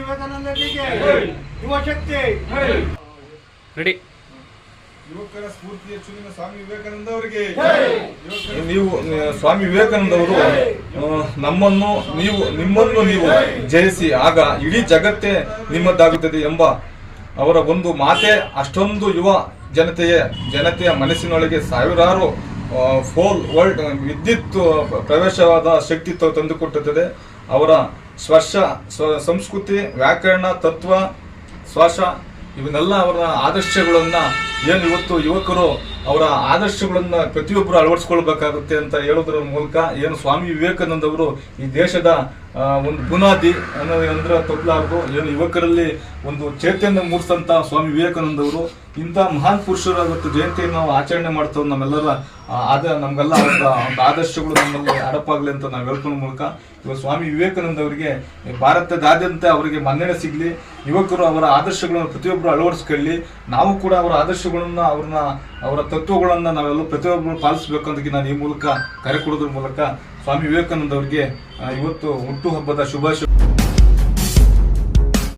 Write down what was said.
ಯುವಶಕ್ತಿಗೆ ಯುವಶಕ್ತಿ ready. ಯುವಕರ ಸ್ಫೂರ್ತಿ ಹೆಚ್ಚುವಿನ ಸ್ವಾಮಿ ವಿವೇಕಾನಂದ ಅವರಿಗೆ. ನೀವು ಸ್ವಾಮಿ ವಿವೇಕಾನಂದ ಅವರು ನಮ್ಮನ್ನು ನೀವು ನಿಮ್ಮನ್ನು ನೀವು ಜಯಿಸಿ ಆಗ ಇಡೀ ಜಗತ್ತೇ ನಿಮ್ಮದ್ದಾಗುತ್ತದೆ ಎಂಬ ಅವರ ಒಂದು ಮಾತೆ ಅಷ್ಟೊಂದು ಯುವ ಜನತೆಯ ಜನತೆಯ ಮನಸ್ಸಿನೊಳಗೆ ಸಾವಿರಾರು ಫೋಲ್ ವರ್ಲ್ಡ್ ವಿದ್ಯುತ್ ಪ್ರವೇಶವಾದ ಶಕ್ತಿತ್ವ ತಂದುಕೊಟ್ಟುತ್ತದೆ ಅವರ ಸ್ಪರ್ಶ ಸಂಸ್ಕೃತಿ ವ್ಯಾಕರಣ ತತ್ವ ಸ್ವಾಶ ಇವನ್ನೆಲ್ಲ ಅವರ ಆದರ್ಶಗಳನ್ನ ಏನು ಇವತ್ತು ಯುವಕರು ಅವರ ಆದರ್ಶಗಳನ್ನ ಪ್ರತಿಯೊಬ್ಬರು ಅಳವಡಿಸ್ಕೊಳ್ಬೇಕಾಗುತ್ತೆ ಅಂತ ಹೇಳೋದ್ರ ಮೂಲಕ ಏನು ಸ್ವಾಮಿ ವಿವೇಕಾನಂದ ಅವರು ಈ ದೇಶದ ಒಂದು ಬುನಾದಿ ಅನ್ನೋದು ಅಂದ್ರೆ ತಪ್ಪಲಾರದು ಏನು ಯುವಕರಲ್ಲಿ ಒಂದು ಚೈತನ್ಯ ಮೂಡಿಸಂತ ಸ್ವಾಮಿ ವಿವೇಕಾನಂದ ಅವರು, ಇಂಥ ಮಹಾನ್ ಪುರುಷರ ಇವತ್ತು ಜಯಂತಿಯನ್ನು ನಾವು ಆಚರಣೆ ಮಾಡ್ತೇವೆ ನಮ್ಮೆಲ್ಲರ ಆದ ನಮ್ಗೆಲ್ಲ ಒಂದು ಆದರ್ಶಗಳು ನಮ್ಮಲ್ಲಿ ಅಡಪಾಗ್ಲಿ ಅಂತ ನಾವು ಹೇಳ್ಕೊಂಡ ಮೂಲಕ ಇವಾಗ ಸ್ವಾಮಿ ವಿವೇಕಾನಂದ ಅವರಿಗೆ ಭಾರತದಾದ್ಯಂತ ಅವರಿಗೆ ಮನ್ನಣೆ ಸಿಗಲಿ, ಯುವಕರು ಅವರ ಆದರ್ಶಗಳನ್ನು ಪ್ರತಿಯೊಬ್ಬರು ಅಳವಡಿಸ್ಕೊಳ್ಳಿ, ನಾವು ಕೂಡ ಅವರ ಆದರ್ಶಗಳನ್ನು ಅವ್ರನ್ನ, ಅವರ ತತ್ವಗಳನ್ನ ನಾವೆಲ್ಲ ಪ್ರತಿಯೊಬ್ಬರು ಪಾಲಿಸಬೇಕು ಅಂತ ನಾನು ಈ ಮೂಲಕ ಕರೆ ಕೊಡೋದ್ರ ಮೂಲಕ ಸ್ವಾಮಿ ವಿವೇಕಾನಂದ ಅವರಿಗೆ ಇವತ್ತು ಇವತ್ತು ಹುಟ್ಟುಹಬ್ಬದ ಶುಭಾಶಯ